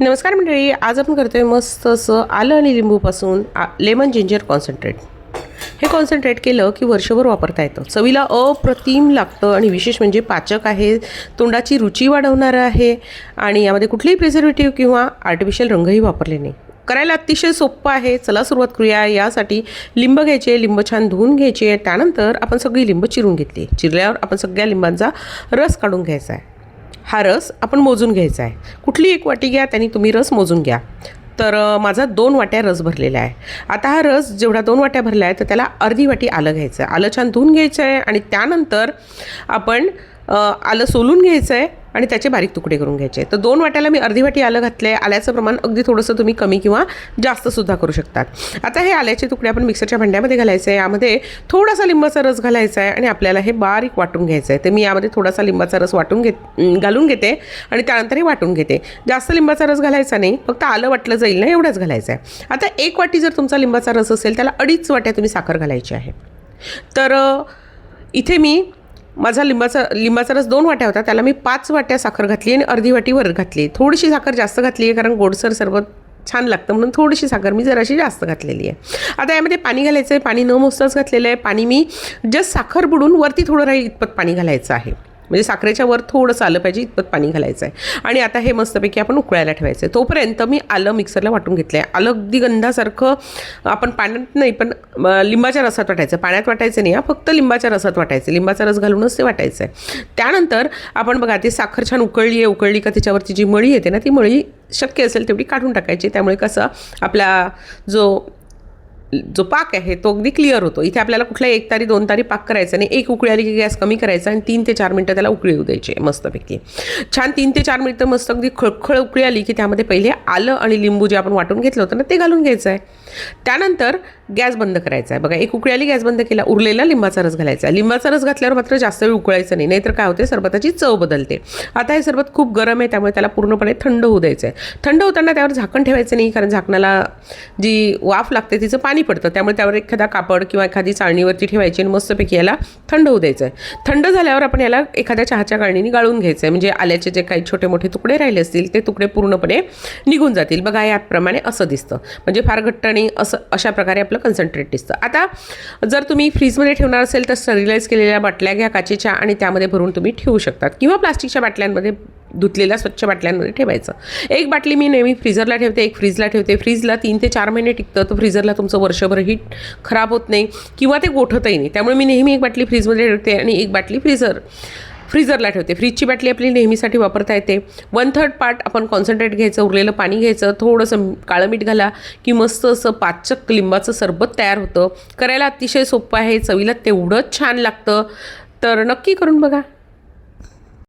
नमस्कार मंडळी आज आपण करतोय मस्त असं आलं आणि लिंबूपासून आ लेमन जिंजर कॉन्सन्ट्रेट हे कॉन्सन्ट्रेट केलं की वर्षभर वापरता येतं. चवीला अप्रतिम लागतं आणि विशेष म्हणजे पाचक आहे. तोंडाची रुची वाढवणारं आहे आणि यामध्ये कुठलेही प्रिझर्वेटिव्ह किंवा आर्टिफिशियल रंगही वापरले नाही. करायला अतिशय सोपं आहे. चला सुरुवात करूया. यासाठी लिंब घ्यायचे लिंब छान धुवून घ्यायचे. त्यानंतर आपण सगळी लिंब चिरून घेतली. चिरल्यावर आपण सगळ्या लिंबांचा रस काढून घ्यायचा आहे. हा रस आपण मोजून घ्यायचा आहे. कुठली एक वाटी घ्या त्यांनी तुम्ही रस मोजून घ्या. तर माझा दोन वाट्या रस भरलेला आहे. आता हा रस जेवढा दोन वाट्या भरला आहे तर त्याला अर्धी वाटी आलं घ्यायचं आहे. आलं छान धुवून घ्यायचं आहे आणि त्यानंतर आपण आलं सोलून घ्यायचं आहे. आणि त्याचे बारीक तुकडे करून घ्यायचे. तर दोन वाट्याला मी अर्धी वाटी आलं घातलं आहे आल्याचं प्रमाण अगदी थोडंसं तुम्ही कमी किंवा जास्तसुद्धा करू शकतात आता हे आल्याचे तुकडे आपण मिक्सरच्या भांड्यामध्ये घालायचे आहे यामध्ये थोडासा लिंबाचा रस घालायचा आहे आणि आपल्याला हे बारीक वाटून घ्यायचं आहे तर मी यामध्ये थोडासा लिंबाचा रस वाटून घेत घालून घेते आणि त्यानंतर हे वाटून घेते. जास्त लिंबाचा रस घालायचा नाही. फक्त आलं वाटलं जाईल ना एवढंच घालायचं आहे आता एक वाटी जर तुमचा लिंबाचा रस असेल त्याला अडीच वाट्या तुम्ही साखर घालायची आहे. तर इथे मी माझा लिंबाचा लिंबाचा रस दोन वाट्या होता त्याला मी पाच वाट्या साखर घातली आणि अर्धी वाटी वर घातली. थोडीशी साखर जास्त घातली आहे कारण गोडसर सरबत छान लागतं म्हणून थोडीशी साखर मी जराशी जास्त घातलेली आहे. आता यामध्ये पाणी घालायचं आहे पाणी न मोजताच घातलेलं आहे. पाणी मी जस्ट साखर बुडून वरती थोडं राहील इतपत पाणी घालायचं आहे. म्हणजे साखरेच्या वर थोडंसं आलं पाहिजे इतपत पाणी घालायचं आहे आणि आता हे मस्तपैकी आपण उकळायला ठेवायचं आहे तोपर्यंत मी आलं मिक्सरला वाटून घेतलं आहे आलं अगदी गंधासारखं आपण पाण्यात नाही पण लिंबाच्या रसात वाटायचं. पाण्यात वाटायचं नाही हा फक्त लिंबाच्या रसात वाटायचं. लिंबाचा रस घालूनच ते वाटायचं आहे त्यानंतर आपण बघा ती साखर छान उकळली आहे. उकळली का त्याच्यावरती जी मळी येते ना ती मळी शक्य असेल तेवढी काढून टाकायची. त्यामुळे कसं आपला जो जो पाक आहे तो अगदी क्लिअर होतो. इथे आपल्याला कुठल्या एक तारी दोन तारी पाक करायचा आणि एक उकळी आली की गॅस कमी करायचा आणि तीन ते चार मिनटं त्याला उकळी येऊ द्यायची आहे मस्तपैकी. छान तीन ते चार मिनटं मस्त अगदी खळखळ उकळी आली की त्यामध्ये पहिले आलं आणि लिंबू जे आपण वाटून घेतलं होतं ना ते घालून घ्यायचं आहे. त्यानंतर गॅस बंद करायचा आहे. बघा एक उकळी आली गॅस बंद केला उरलेला लिंबाचा रस घालायचा आहे. लिंबाचा रस घातल्यावर मात्र जास्त वेळ उकळायचं नाही नाहीतर काय होते सरबताची चव बदलते. आता हे सरबत खूप गरम आहे त्यामुळे त्याला पूर्णपणे थंड होऊ द्यायचं आहे. थंड होताना त्यावर झाकण ठेवायचं नाही कारण झाकणाला जी वाफ लागते तिचं पाणी पडतं. त्यामुळे त्यावर एखादा कापड किंवा एखादी चाळणीवरती ठेवायची आणि मस्तपैकी याला थंड होऊ द्यायचं आहे थंड झाल्यावर आपण याला एखाद्या चहाच्या गाळणीने गाळून घ्यायचं आहे म्हणजे आल्याचे जे काही छोटे मोठे तुकडे राहिले असतील ते तुकडे पूर्णपणे निघून जातील. बघा याप्रमाणे असं दिसतं. म्हणजे फार घट्ट आणि असं अशा प्रकारे आपलं कन्सन्ट्रेट दिसतं. आता जर तुम्ही फ्रीजमध्ये ठेवणार असेल तर स्टरिलाइज केलेल्या बाटल्या घ्या. काचेच्या आणि त्यामध्ये भरून तुम्ही ठेवू शकतात. किंवा प्लास्टिकच्या बाटल्यांमध्ये धुतलेल्या स्वच्छ बाटल्यांमध्ये ठेवायचं. एक बाटली मी नेहमी फ्रीजरला ठेवते एक फ्रीजला ठेवते. फ्रीजला तीन ते चार महिने टिकतं तर फ्रीजरला तुमचं वर्षभर हीट खराब होत नाही किंवा ते गोठतही नाही. त्यामुळे मी नेहमी एक बाटली फ्रीजमध्ये ठेवते आणि एक बाटली फ्रीजर फ्रीजरला ठेवते. फ्रीजची बाटली आपली नेहमीसाठी वापरता येते. वन थर्ड पार्ट आपण कॉन्सन्ट्रेट घ्यायचं उरलेलं पाणी घ्यायचं थोडंसं काळं मीठ घाला की मस्त असं पाचक लिंबाचं सरबत तयार होतं. करायला अतिशय सोपं आहे चवीला तेवढंच छान लागतं. तर नक्की करून बघा.